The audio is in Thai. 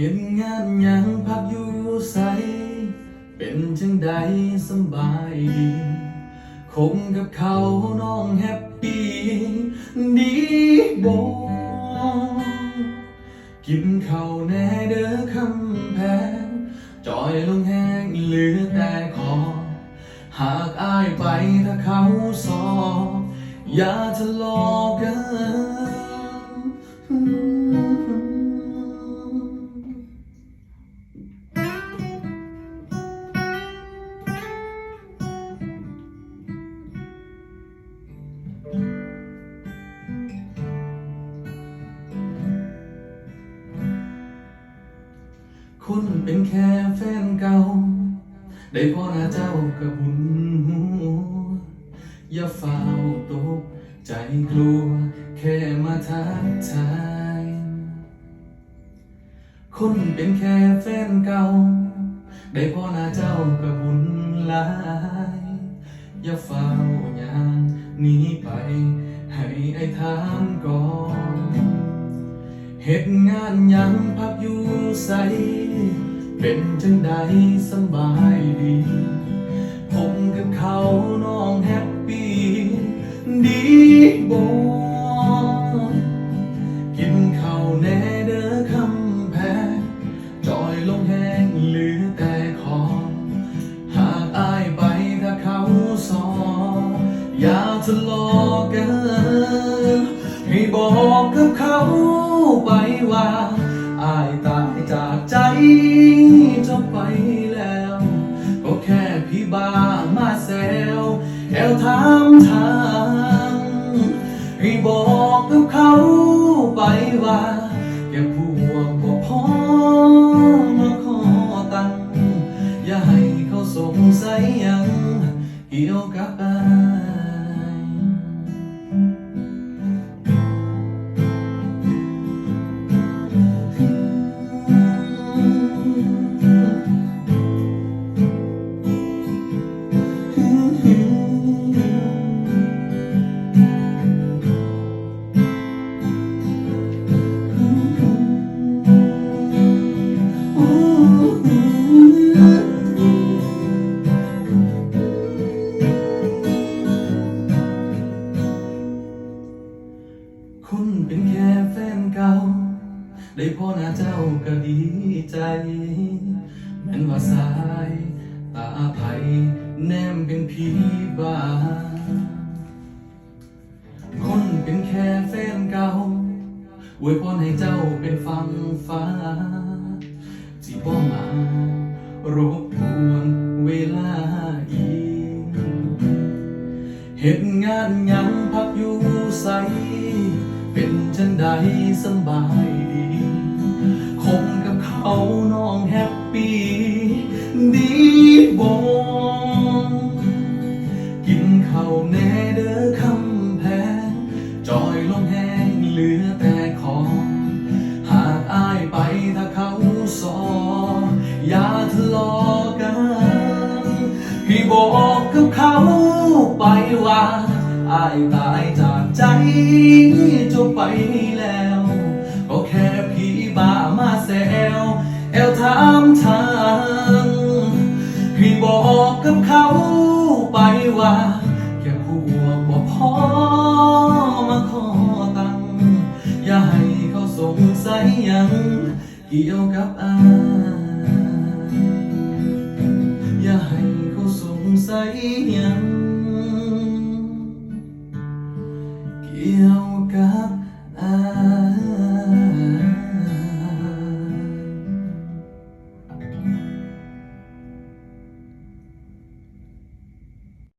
เห็นงานหยังพักอยู่ใส เป็นจังใดสบายดี คงกับเขาน้องแฮปปี้ดีบ่กินข้าวแน่เด้อคำแพงจอยลงแห้งเหลือแต่คอ หากอายไปถ้าเขาสออย่าทะเลาะกัน คุณเป็นแค่แฟนเก่า ได้พ่อหน้าเจ้ากับบุญหูอย่าเฝ้าตกใจกลัว แค่มาทักทายคุณเป็นแค่แฟนเก่า ได้พ่อหน้าเจ้ากับบุญหลาย อย่าเฝ้าอย่างหนี้ไป ให้ไอ้ถามก่อน เหตุงานยังพักอยู่ใส เป็นจังใดสบายดี ผมกับเขาน้องแฮปปี้ ดีบ่กินข้าวแน่เด้อคำแพงจอยลงแห้งเหลือแต่คอ หากอายไปถ้าเขาสออย่าทะเลาะกันให้บอก ว่าอายตายจากใจจะไปแล้ว ก็แค่พี่บ้ามาแซวแอวถามทางให้บอกกับเขาไปว่าแค่พวกบ่พอมาขอตังค์อย่าให้เขาสงสัยยังเกี่ยวกับอา ได้พ่อหน้าเจ้าก็ดีใจแม้นว่าสายตาไผแนมเป็นผีบ้าคนเป็นแค่แฟนเก่าอวยพรให้เจ้าเป็นฟังฟ้าที่บ่มารบกวนเวลาอีกเหตุงานยังพักอยู่ใสเป็นจังใดสบายดี คงกับเขาน้องแฮปปี้ดีบ่กินข้าวแน่เด้อคำแพงจอยลงแห้งเหลือแต่คอง หากอายไปถ้าเขาสอ อย่าทะเลาะกันให้บอกกับเขาไปว่าอายตายจากใจเจะไปแล้ว ให้บอกกับเขาไปว่าแค่พวกบ่พอมาขอตังค์อย่าให้เขาสงสัยยังเกี่ยวกับอายอย่าให้เขาสงสัยยัง